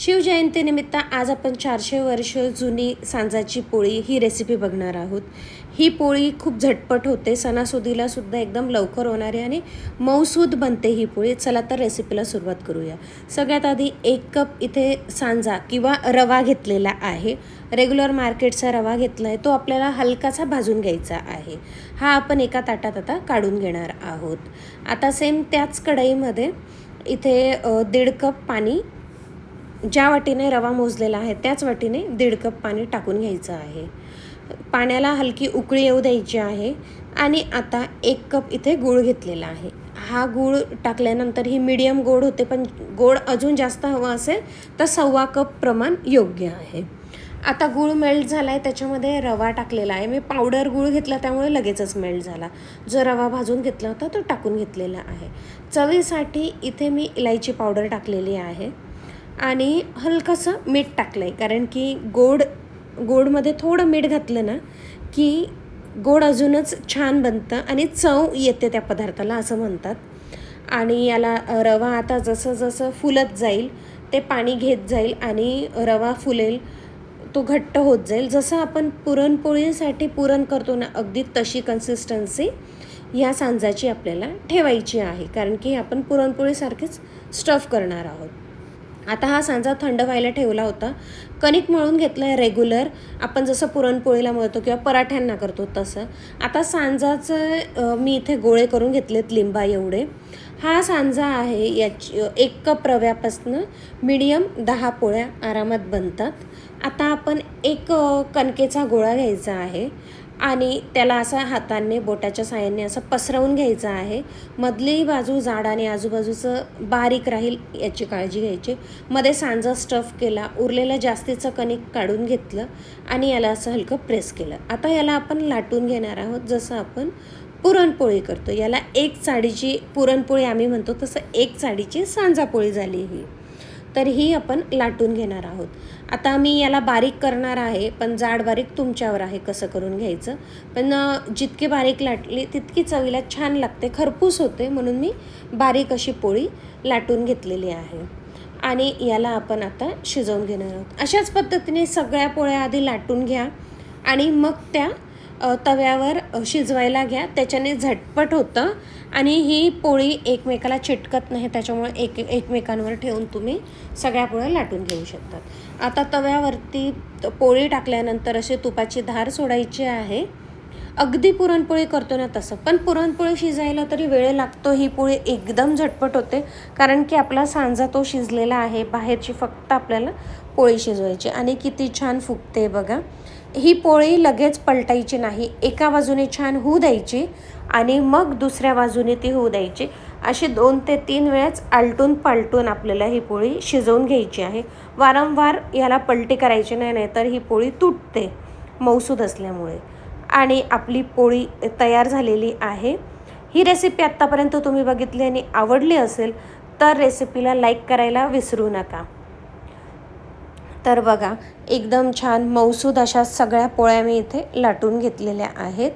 शिवजयंतीनिमित्त आज आपण चारशे वर्ष जुनी सांजाची पोळी ही रेसिपी बघणार आहोत. ही पोळी खूप झटपट होते सणासुदीला सुद्धा एकदम लवकर होणारी आणि मऊसूद बनते ही पोळी. चला तर रेसिपीला सुरुवात करूया. सगळ्यात आधी एक कप इथे सांजा किंवा रवा घेतलेला आहे. रेग्युलर मार्केटचा रवा घेतला आहे तो आपल्याला हलकासा भाजून घ्यायचा आहे. हा आपण एका ताटात आता काढून घेणार आहोत. आता सेम त्याच कढईमध्ये इथे दीड कप पाणी ज्या वाटीने रवा मोजलेला आहे त्याच वाटीने दीड कप पाणी टाकून घ्यायचं आहे. पाण्याला हलकी उकळी येऊ द्यायची आहे आणि आता एक कप इथे गूळ घेतलेला आहे. हा गूळ टाकल्यानंतर ही मीडियम गोड होते पण गोड अजून जास्त हवं असेल तर सव्वा कप प्रमाण योग्य आहे. आता गूळ मेल्ट झाला आहे त्याच्यामध्ये रवा टाकलेला आहे. मी पावडर गूळ घेतला त्यामुळे लगेचच मेल्ट झाला. जो रवा भाजून घेतला होता तो टाकून घेतलेला आहे. चवीसाठी इथे मी इलायची पावडर टाकलेली आहे. आणि हलकंसं मीठ टाकलं आहे कारण की गोड गोडमध्ये थोडं मीठ घातलं ना की गोड अजूनच छान बनतं आणि चव येते त्या पदार्थाला असं म्हणतात. आणि याला रवा आता जसं जसं फुलत जाईल ते पाणी घेत जाईल आणि रवा फुलेल तो घट्ट होत जाईल. जसं आपण पुरणपोळीसाठी पुरण करतो ना अगदी तशी कन्सिस्टन्सी ह्या सांजाची आपल्याला ठेवायची आहे. कारण की आपण पुरणपोळीसारखीच स्टफ करणार आहोत. आता हा सांजा थंड व्हायला ठेवला होता. कणिक मळून घेतलं आहे रेग्युलर आपण जसं पुरणपोळीला मळतो किंवा पराठ्यांना करतो तसं. आता सांजाचं मी इथे गोळे करून घेतलेत लिंबा एवढे. हा सांजा आहे याची एक कप रव्यापासनं मिडियम दहा पोळ्या आरामात बनतात. आता आपण एक कणकेचा गोळा घ्यायचा आहे. आणि त्याला असा हाताने बोटाच्या साहाय्याने असं पसरवून घ्यायचं आहे. मधली बाजू जाड आणि आजूबाजूचं बारीक राहील याची काळजी घ्यायची. मध्ये सांजा स्टफ केला उरलेलं जास्तीचं कणिक काढून घेतलं आणि याला असं हलकं प्रेस केलं. आता याला आपण लाटून घेणार आहोत जसं आपण पुरणपोळी करतो. याला एक चाळीची पुरणपोळी आम्ही म्हणतो तसं एक चाळीची सांजापोळी झाली ही. तर ही आपण लाटून घेणार आहोत. आता मी याला बारीक करणार आहे पण जाड बारीक तुमच्यावर आहे कसं करून घ्यायचं. पण जितकी बारीक लाटली तितकी चवीला छान लागते खरपूस होते म्हणून मी बारीक अशी पोळी लाटून घेतलेली आहे. आणि याला आपण आता शिजवून घेणार आहोत. अशाच पद्धतीने सगळ्या पोळ्या आधी लाटून घ्या आणि मग त्या तव्यावर शिजवायला घ्या. त्याच्याने झटपट होतं. आणि ही पोळी एकमेकाला चिटकत नाही त्याच्यामुळे एक एकमेकांवर ठेवून तुम्ही सगळ्या पोळ्या लाटून घेऊ शकतात. आता तव्यावरती पोळी टाकल्यानंतर अशी तुपाची धार सोडायची आहे. अगदी पुरणपोळी करतो ना तसं पण पुरणपोळी शिजायला तरी वेळ लागतो. ही पोळी एकदम झटपट होते कारण की आपला सांजा तो शिजलेला आहे. बाहेरची फक्त आपल्याला पोळी शिजवायची. आणि किती छान फुगते बघा. ही पोळी लगेच पलटायची नाही. एका बाजूने छान होऊ द्यायची आणि मग दुसऱ्या बाजूने ती होऊ द्यायची. अशी दोन ते तीन वेळेस आलटून पालटून आपल्याला ही पोळी शिजवून घ्यायची आहे. वारंवार याला पलटी करायची नाही नाहीतर ही पोळी तुटते मौसूद असल्यामुळे. आणि आपली पोळी तयार झालेली आहे. ही रेसिपी आत्तापर्यंत तुम्ही बघितली आणि आवडली असेल तर रेसिपीला लाईक करायला विसरू नका. तर बघा एकदम छान मौसूद अशा सगळ्या पोळ्या मी इथे लाटून घेतलेल्या आहेत.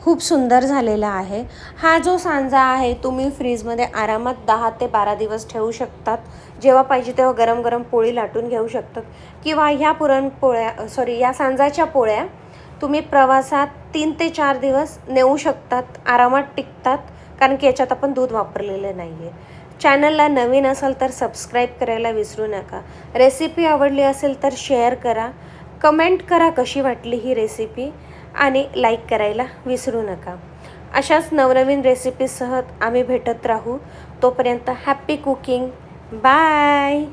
खूप सुंदर झालेला आहे. हा जो सांजा आहे तुम्ही फ्रीजमध्ये आरामात दहा ते बारा दिवस ठेवू शकतात. जेव्हा पाहिजे तेव्हा गरम गरम पोळी लाटून घेऊ शकतात. किंवा ह्या पुरणपोळ्या सॉरी या सांजाच्या पोळ्या तुम्ही प्रवासात तीन ते चार दिवस नेऊ शकतात आरामात टिकतात. कारण की याच्यात आपण दूध वापरलेलं नाही आहे चॅनलला नवीन असाल तर सबस्क्राईब करायला विसरू नका. रेसिपी आवडली असेल तर शेअर करा. कमेंट करा कशी वाटली ही रेसिपी आणि लाईक करायला विसरू नका. अशाच नवनवीन रेसिपीसह आम्ही भेटत राहू. तोपर्यंत हॅप्पी कुकिंग बाय